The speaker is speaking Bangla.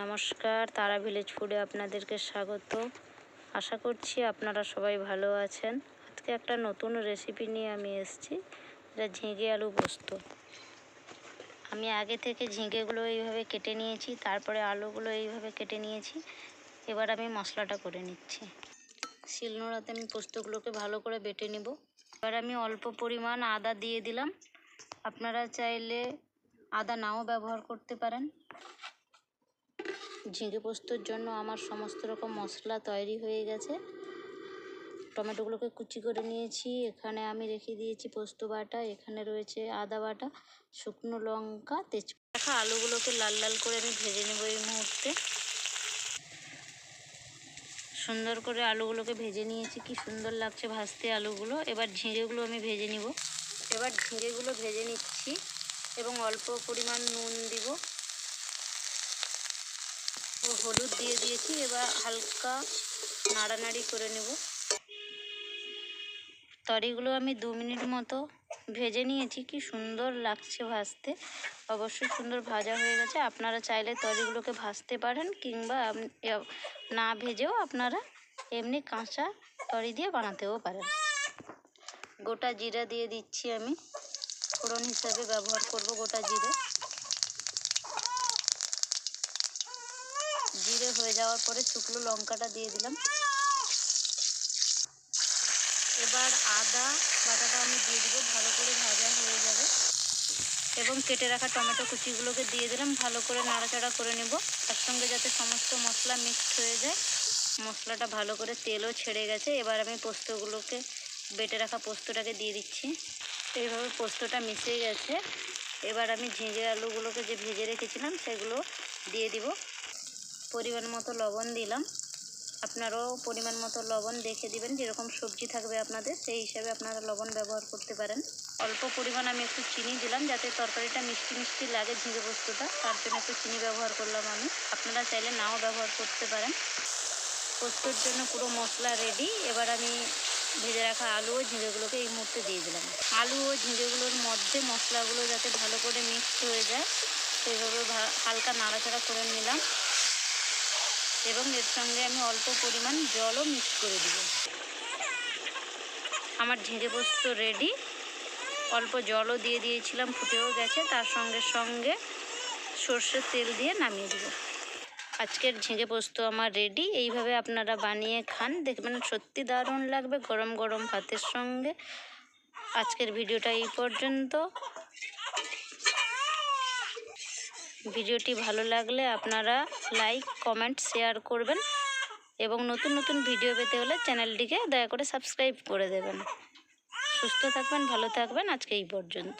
নমস্কার, তারা ভিলেজ ফুডে আপনাদেরকে স্বাগত। আশা করছি আপনারা সবাই ভালো আছেন। আজকে একটা নতুন রেসিপি নিয়ে আমি এসেছি, এটা ঝিঙে আলু পোস্ত। আমি আগে থেকে ঝিঙেগুলো এইভাবে কেটে নিয়েছি, তারপরে আলুগুলো এইভাবে কেটে নিয়েছি। এবার আমি মশলাটা করে নিচ্ছি। শিলনোড়াতে আমি পোস্তগুলোকে ভালো করে বেটে নিব। এবার আমি অল্প পরিমাণ আদা দিয়ে দিলাম। আপনারা চাইলে আদা নাও ব্যবহার করতে পারেন। ঝিঙে পোস্তর জন্য আমার সমস্ত রকম মশলা তৈরি হয়ে গেছে। টমেটোগুলোকে কুচি করে নিয়েছি। এখানে আমি রেখে দিয়েছি পোস্ত বাটা। এখানে রয়েছে আদা বাটা, শুকনো লঙ্কা, তেজপাতা। আলুগুলোকে লাল লাল করে আমি ভেজে নেব এই মুহূর্তে। সুন্দর করে আলুগুলোকে ভেজে নিয়েছি। কি সুন্দর লাগছে ভাজতে আলুগুলো। এবার ঝিঙেগুলো আমি ভেজে নিব। এবার ঝিঙেগুলো ভেজে নিচ্ছি এবং অল্প পরিমাণ নুন দিব। হলুদ দিয়ে দিয়েছি, এবার হালকা নাড়ানাড়ি করে নেব। তরিগুলো আমি দু মিনিট মতো ভেজে নিয়েছি, কি সুন্দর লাগছে ভাজতে। অবশ্যই সুন্দর ভাজা হয়ে গেছে। আপনারা চাইলে তরিগুলোকে ভাজতে পারেন, কিংবা না ভেজেও আপনারা এমনি কাঁচা তরি দিয়ে বানাতেও পারেন। গোটা জিরা দিয়ে দিচ্ছি আমি। ফোড়ন হিসাবে ব্যবহার করব গোটা জিরে। জিরে হয়ে যাওয়ার পরে শুকনো লঙ্কাটা দিয়ে দিলাম। এবার আদা বাটাটা আমি দিয়ে দিব, ভালো করে ভাজা হয়ে যাবে। এবং কেটে রাখা টমেটো কুচিগুলোকে দিয়ে দিলাম, ভালো করে নাড়াচাড়া করে নেব। তার সঙ্গে যাতে সমস্ত মশলা মিক্সড হয়ে যায়, মশলাটা ভালো করে তেলও ছেড়ে গেছে। এবার আমি পোস্তগুলোকে, বেটে রাখা পোস্তটাকে দিয়ে দিচ্ছি। এইভাবে পোস্তটা মিশে গেছে। এবার আমি ঝিঙে আলুগুলোকে যে ভেজে রেখেছিলাম, সেগুলো দিয়ে দিব। পরিমাণ মতো লবণ দিলাম। আপনারাও পরিমাণ মতো লবণ দেখে দিবেন যেরকম সবজি থাকবে আপনাদের, সেই হিসাবে আপনারা লবণ ব্যবহার করতে পারেন। অল্প পরিমাণ আমি একটু চিনি দিলাম যাতে তরকারিটা মিষ্টি মিষ্টি লাগে ঝিঙে পোস্তটা, তার জন্য একটু চিনি ব্যবহার করলাম আমি। আপনারা চাইলে নাও ব্যবহার করতে পারেন। পোস্তর জন্য পুরো মশলা রেডি এবার আমি ভেজে রাখা আলু ও ঝিঙেগুলোকে এই মুহূর্তে দিয়ে দিলাম। আলু ও ঝিঙেগুলোর মধ্যে মশলাগুলো যাতে ভালো করে মিক্সড হয়ে যায়, সেইভাবে হালকা নাড়াচাড়া করে নিলাম। এবং এর সঙ্গে আমি অল্প পরিমাণ জলও মিক্স করে দিব। আমার ঝিঙে পোস্ত রেডি অল্প জলও দিয়ে দিয়েছিলাম, ফুটেও গেছে। তার সঙ্গে সঙ্গে সর্ষের তেল দিয়ে নামিয়ে দেবো। আজকের ঝিঙে পোস্ত আমার রেডি এইভাবে আপনারা বানিয়ে খান। দেখবেন সত্যি দারুণ লাগবে গরম গরম ভাতের সঙ্গে। আজকের ভিডিওটা এই পর্যন্ত। ভিডিওটি ভালো লাগলে আপনারা লাইক, কমেন্ট, শেয়ার করবেন এবং নতুন নতুন ভিডিও পেতে হলে চ্যানেলটিকে দয়া করে সাবস্ক্রাইব করে দেবেন। সুস্থ থাকবেন, ভালো থাকবেন, আজকে এই পর্যন্ত।